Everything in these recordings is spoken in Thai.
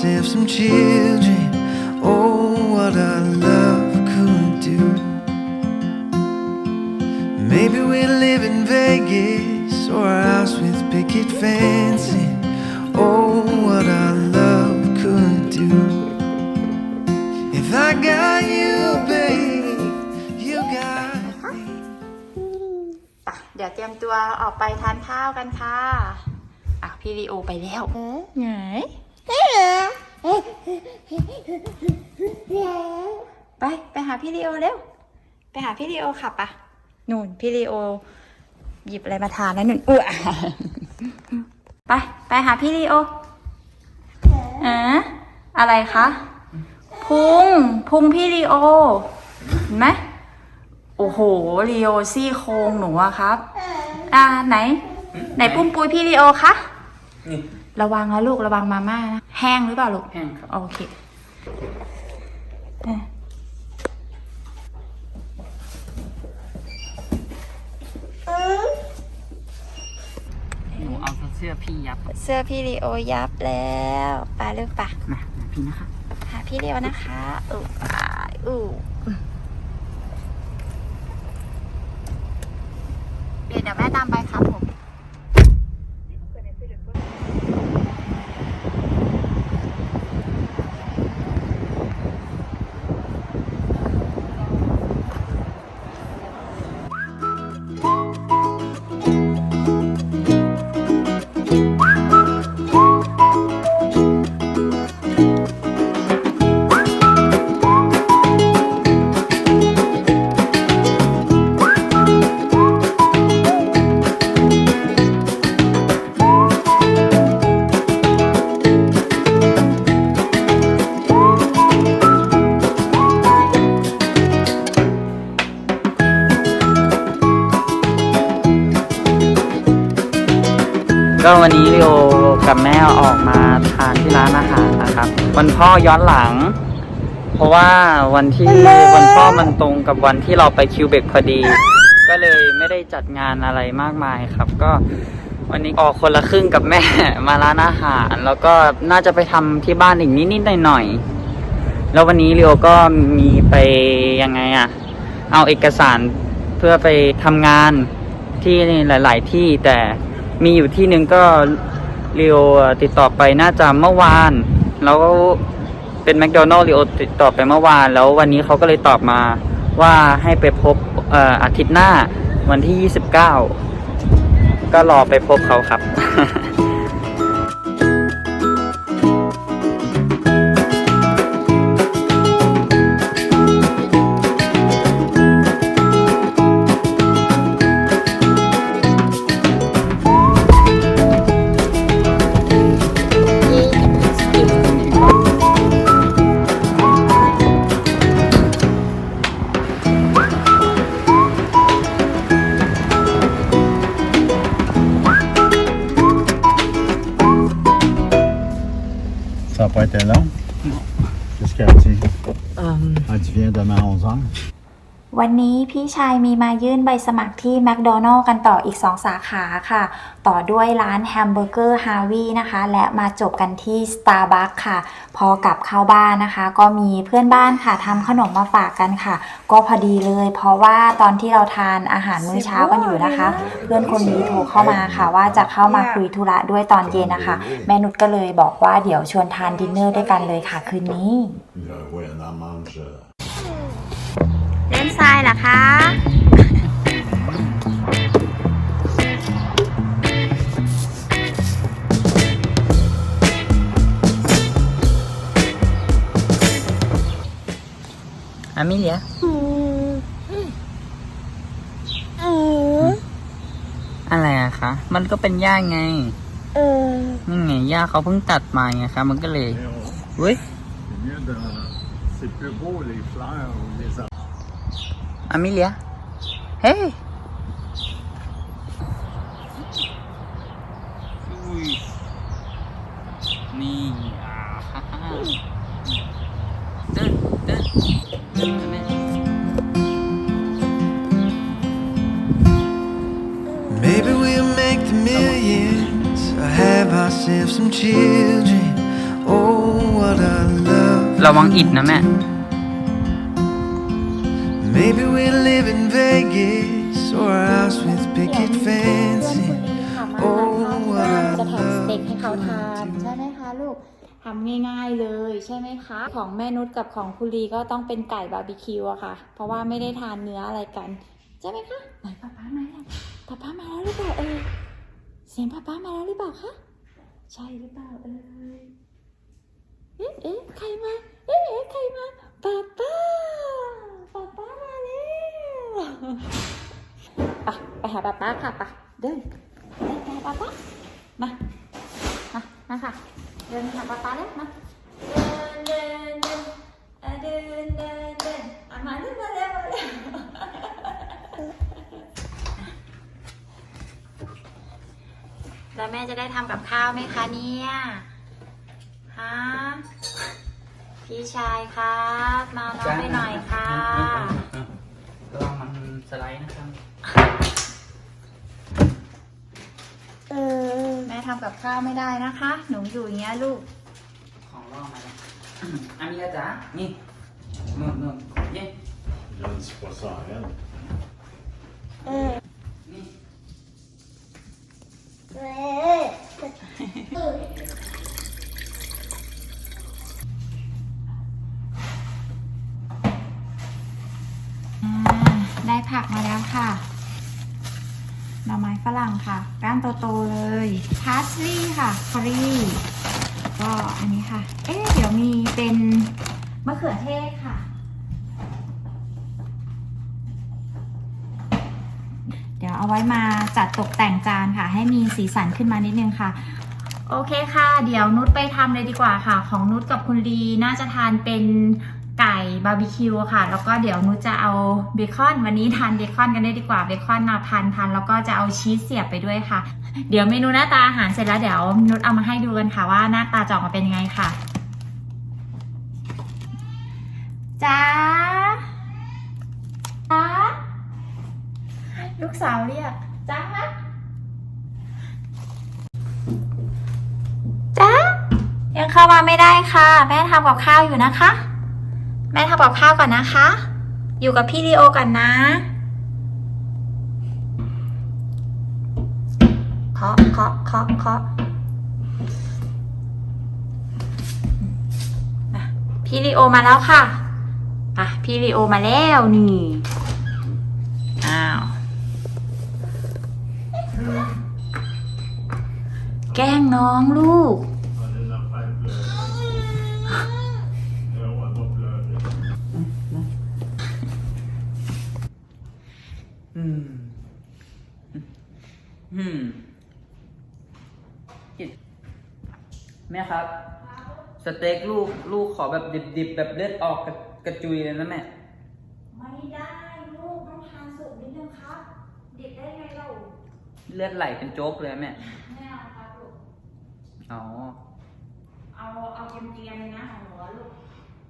ourselves some children. Oh, what our love could do. Maybe we'll live in Vegas or a house with picket fencing. Oh, what our love could do. If I got you, babe, you got me. ปะเดี๋ยวเตรียมตัวออกไปทานข้าวกันค่ะ อะพี่ลีโอไปแล้ว ไง ไป ไปหาพี่ลีโอเร็ว ไปหาพี่ลีโอขับปะนู่นพี่ลีโอ หยิบอะไรมาทานแล้วนุ่นเออไป ไปหาพี่ลีโออะอะไรคะ พุง พุงพี่ลีโอ เห็นไหมโอ้โหลีโอซี่โครงหนูอะครับ อ่าไหน ไหนปุ้มปุยพี่ลีโอคะนี่ ระวังนะลูกระวังมาม่านะแห้งหรือเปล่าลูกแห้งครับ โอเคเอ่อหนูเอาเสื้อพี่ยับเสื้อพี่ลีโอยับแล้วไปลูกปะมาพี่นะคะ หาพี่ลีโอนะคะอู้ไปอู้เดี๋ยวเดี๋ยวแม่ตามไปครับผม ก็วันนี้ลิโอกับแม่ออกมาทานที่ร้านอาหารนะครับ วันพ่อย้อนหลัง เพราะว่าวันที่วันพ่อมันตรงกับวันที่เราไปคิวเบกพอดี ก็เลยไม่ได้จัดงานอะไรมากมายครับ ก็วันนี้ออกคนละครึ่งกับแม่มาร้านอาหาร แล้วก็น่าจะไปทำที่บ้านอีกนิดๆหน่อยๆแล้ววันนี้ลิโอก็มีไปยังไงอะเอาเอกสารเพื่อไปทำงานที่หลาย ๆ ที่แต่ มีอยู่ที่หนึ่งก็เรียวติดต่อไปน่าจะเมื่อวาน แล้วเป็นแมคโดนัลล์เรียวติดต่อไปเมื่อวาน แล้ววันนี้เขาก็เลยตอบมาว่าให้ไปพบอาทิตย์หน้าวันที่ 29 ก็รอไปพบเขาครับ N'a pas été long? Qu'est-ce qu'elle dit? Elle dit viens demain à 11h. วันนี้พี่ชายมีมายื่นใบสมัครที่แมคโดนัลล์กันต่ออีก 2 สาขาค่ะ ต่อด้วยร้านแฮมเบอร์เกอร์ฮาวีนะคะ และมาจบกันที่ Starbucks ค่ะ พอกลับเข้าบ้านนะคะ ก็มีเพื่อนบ้านค่ะทำขนมมาฝากกันค่ะ ก็พอดีเลย เพราะว่าตอนที่เราทานอาหารมื้อเช้ากันอยู่นะคะ เพื่อนคนนี้โทรเข้ามาค่ะ ว่าจะเข้ามาคุยธุระด้วยตอนเย็นนะคะ แม่นุชก็เลยบอกว่าเดี๋ยวชวนทานดินเนอร์ด้วยกันเลยค่ะคืนนี้ เล่นทรายเหรอคะอามิเลียอะไรอะคะ มันก็เป็นหญ้าไงนี่ไงหญ้าเขาเพิ่งตัดมาไงคะมันก็เลยเว้ย C'est mieux de. C'est plus beau les fleurs ou les arbres. อามิเลียเฮ้ย เดินเดินแม่ Maybe we'll make the millions or have ourselves some children. Oh, ระวังอิดนะแม่ Maybe we'll live in Vegas or a house with picket เพื่อน fencing. คุณลีค่ะมาโอ้ทานข้าวที่บ้านว่าจะทำสเต็กให้เขาทานเราใช่ไหมคะลูกทำง่ายๆเลยใช่ไหมคะ ของแม่นุชกับของคุณลีก็ต้องเป็นไก่บาร์บีคิวอะค่ะ เพราะว่าไม่ได้ทานเนื้ออะไรกัน ใช่ไหมคะไหนป้าป้ามาแล้วป้าป้ามาแล้วหรือเปล่าเอ่ยเสียงป้าป้ามาแล้วหรือเปล่าคะใช่หรือเปล่าเอ่ยเอ๊ะเอ๊ะใครมาเอ๊ะเอ๊ะใครมาป้าป้าป้าป้ามาแล้ว ไปไปหาป้าป้าค่ะไปเดินไปหาป้าป้ามามามาค่ะเดินหาป้าป้าแล้วมาเดินเดินเดินเดินเดินเดินมาเร็วมาเร็วมาเร็วแล้วแม่จะได้ทำกับข้าวไหมคะเนี่ยฮะพี่ชายครับ มาน้องไปหน่อย สไลด์นะครับแม่ทำกับข้าวไม่ได้นะคะ หนูอยู่อย่างเงี้ยลูก ของล่อมาแล้วอันนี้นะจ๊ะนี่นู่นนู่นเย้ Je ne dis pas ça à elle. นี่อ่า ได้ผักมาแล้วค่ะหน่อไม้ฝรั่งค่ะ ก้านโตๆเลยพาสลีย์ค่ะคอรี่ก็อันนี้ค่ะ เอ๊ะเดี๋ยวมีเป็นมะเขือเทศค่ะ เดี๋ยวเอาไว้มาจัดตกแต่งจานค่ะ ให้มีสีสันขึ้นมานิดนึงค่ะ โอเคค่ะ เดี๋ยวนุชไปทำเลยดีกว่าค่ะ ของนุชกับคุณลีน่าจะทานเป็น ไก่บาร์บีคิวค่ะ แล้วก็เดี๋ยวนุจะเอาเบคอน วันนี้ทานเบคอนกันได้ดีกว่าเบคอนมาพันพันแล้วก็จะเอาชีสเสียบไปด้วยค่ะ เดี๋ยวเมนูหน้าตาอาหารเสร็จแล้วเดี๋ยวนุชเอามาให้ดูกันค่ะว่าหน้าตาจะออกมาเป็นยังไงค่ะจ้าจ้าลูกสาวเรียกจ้าจ้ายังเข้ามาไม่ได้ค่ะ แม่ทำกับข้าวอยู่นะคะ แม่ทำกับข้าวก่อนนะคะ อยู่กับพี่ลีโอก่อนนะเคาะเคาะเคาะเคาะพี่ลีโอมาแล้วค่ะอะพี่ลีโอมาแล้วนี่อ้าว แกล้งน้องลูก อืมกินแม่ครับ สเต็กลูกลูกขอแบบดิบๆ แบบเลือดออกกระกระจุยเลยนะแม่ ไม่ได้ลูกต้องทานสุกนิดนึงครับ เด็กได้ไงเราเลือดไหลเป็นโจ๊กเลยแม่ ไม่เอาครับลูก อ๋อ เอาเอาเกรียมๆเลยนะของหนูอะลูก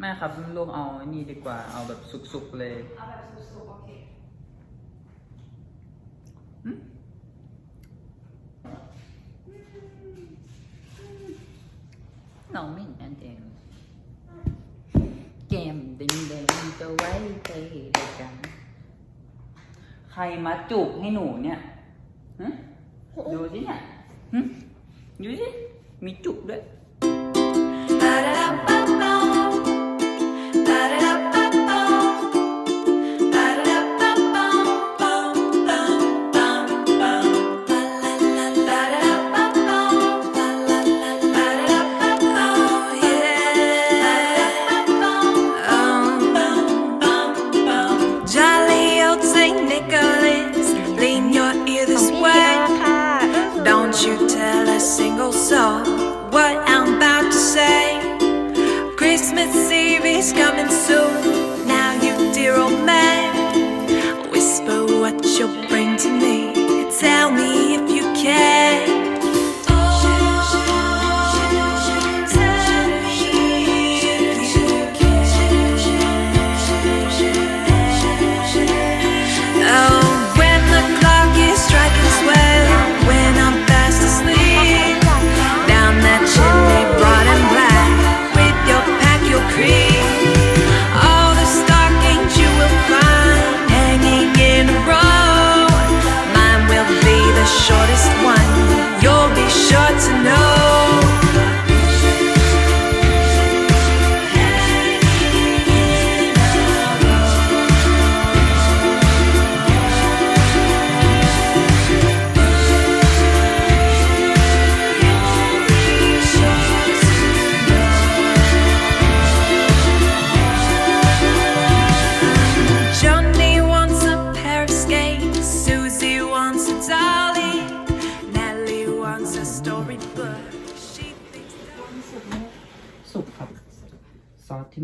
แม่ครับลูกเอาไอ้นี่ดีกว่า เอาแบบสุกๆเลย เอาแบบสุกๆโอเค น้องไม่นั่นเองแก้มด่นเด่นจะไว้ใจด้วยกัน ใครมาจูบให้หนูเนี่ยฮะดูสิเนี่ยหึดูสิมีจุกด้วย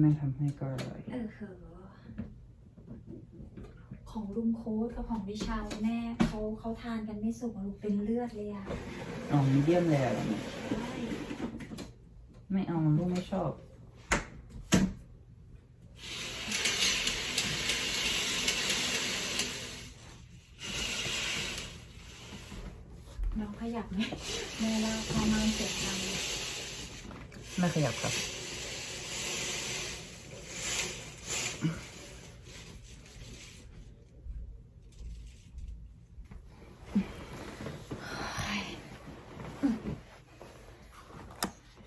อสที่แม่ทำให้ก็อร่อยเออเหอะของลุงโค้ดกับของวิชาแม่เขาเขาทานกันไม่สุกอะลูกเป็นเลือดเลยอะอ๋อมีเดียมเลยเหรอเนี่ยไม่เอาลูกไม่ชอบ น้องขยับไหมแม่ว่าพอมาเสียงดังไม่ขยับครับ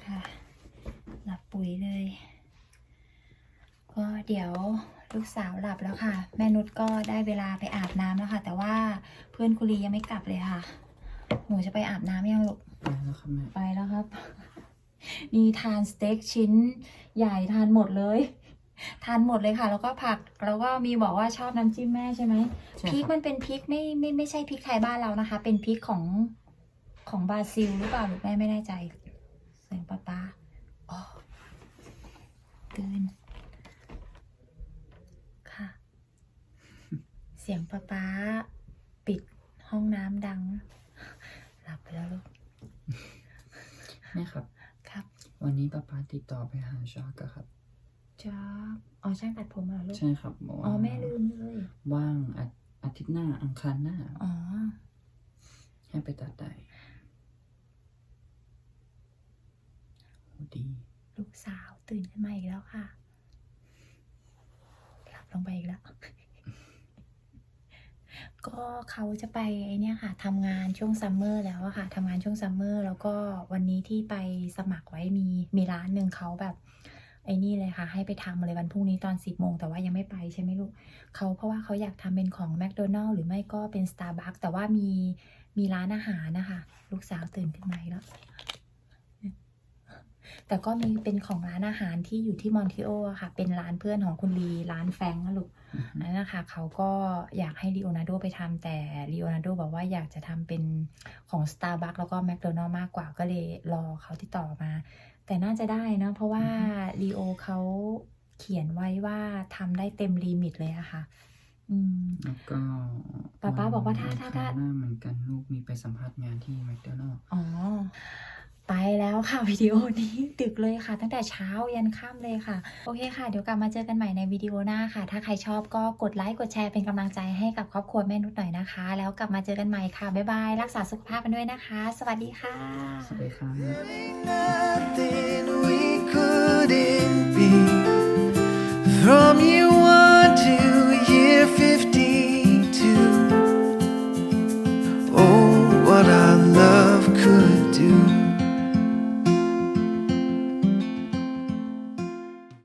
ค่ะ หลับปุ๋ยเลย ก็ เดี๋ยวลูกสาวหลับแล้วค่ะ แม่นุชก็ได้เวลาไปอาบน้ำแล้วค่ะ แต่ว่าเพื่อนคุรียังไม่กลับเลยค่ะ หนูจะไปอาบน้ำยังลูกไปแล้วครับแม่ไปแล้วครับ นี่ทานสเต็กชิ้น ใหญ่ทานหมดเลย ทานหมดเลยค่ะ แล้วก็ผักแล้วก็มีบอกว่าชอบน้ำจิ้มแม่ใช่ไหมใช่พริกครับมันเป็นพริกไม่ไม่ไม่ใช่พริกไทยบ้านเรานะคะ เป็นพริกของของบราซิลหรือเปล่าหรือแม่ไม่แน่ใจเสียงป้าป้าอ๋อตื่นค่ะ เสียงป้าป้าปิดห้องน้ำดัง หลับไปแล้วลูกแม่ครับ ครับ วันนี้ป้าป้าติดต่อไปหาชากอะครับจ้าอ๋อช่างตัดผมเหรอลูก ใช่ครับบอกว่าอ๋อแม่ลืมเลย ว่างอาอาทิตย์หน้าอังคารหน้า อ๋อ ให้ไปตัดได้โหดี ลูกสาวตื่นขึ้นมาอีกแล้วค่ะ หลับลงไปอีกแล้ว ก็เขาจะไปไอเนี่ยค่ะทำงานช่วงซัมเมอร์แล้วค่ะทำงานช่วงซัมเมอร์แล้วก็วันนี้ที่ไปสมัครไว้มีมีร้านหนึ่งเขาแบบไอ้นี่เลยค่ะ ให้ไปทำเลยวันพรุ่งนี้ตอนสิบโมงแต่ว่ายังไม่ไปใช่ไหมลูกเขาเพราะว่าเขาอยากทำเป็นของแมคโดนัลล์หรือไม่ก็เป็น Starbucks แต่ว่ามีมีร้านอาหารนะคะ ลูกสาวตื่นขึ้นมาแล้วแต่ก็มีเป็นของร้านอาหารที่อยู่ที่มอนทิโออะค่ะ เป็นร้านเพื่อนของคุณลีร้านแฟงนะลูก อือฮึนั่นนะคะเขาก็อยากให้ลีโอนาร์โดไปทำแต่ลีโอนาร์โดบอกว่าอยากจะทำเป็นของ Starbucks แล้วก็แมคโดนัลล์มากกว่าก็เลยรอเขาติดต่อมา แต่น่าจะได้นะ เพราะว่าลีโอเขาเขียนไว้ว่าทำได้เต็มลิมิตเลยอะค่ะอืมแล้วก็ป๊าป๊าบอกว่าถ้าวันถ้าถ้าอังครหน้าเหมือนกันลูกมีไปสัมภาษณ์งานที่แมคโดนัลล์อ๋อ ไปแล้วค่ะวิดีโอนี้ดึกเลยค่ะ ตั้งแต่เช้ายันค่ำเลยค่ะ โอเคค่ะ เดี๋ยวกลับมาเจอกันใหม่ในวิดีโอหน้าค่ะ ถ้าใครชอบก็กดไลค์กดแชร์เป็นกำลังใจให้กับครอบครัวแม่นุชหน่อยนะคะ แล้วกลับมาเจอกันใหม่ค่ะ บ๊ายบาย รักษาสุขภาพกันด้วยนะคะ สวัสดีค่ะ สวัสดีครับ Nothing we couldn't be. From year one to year 15.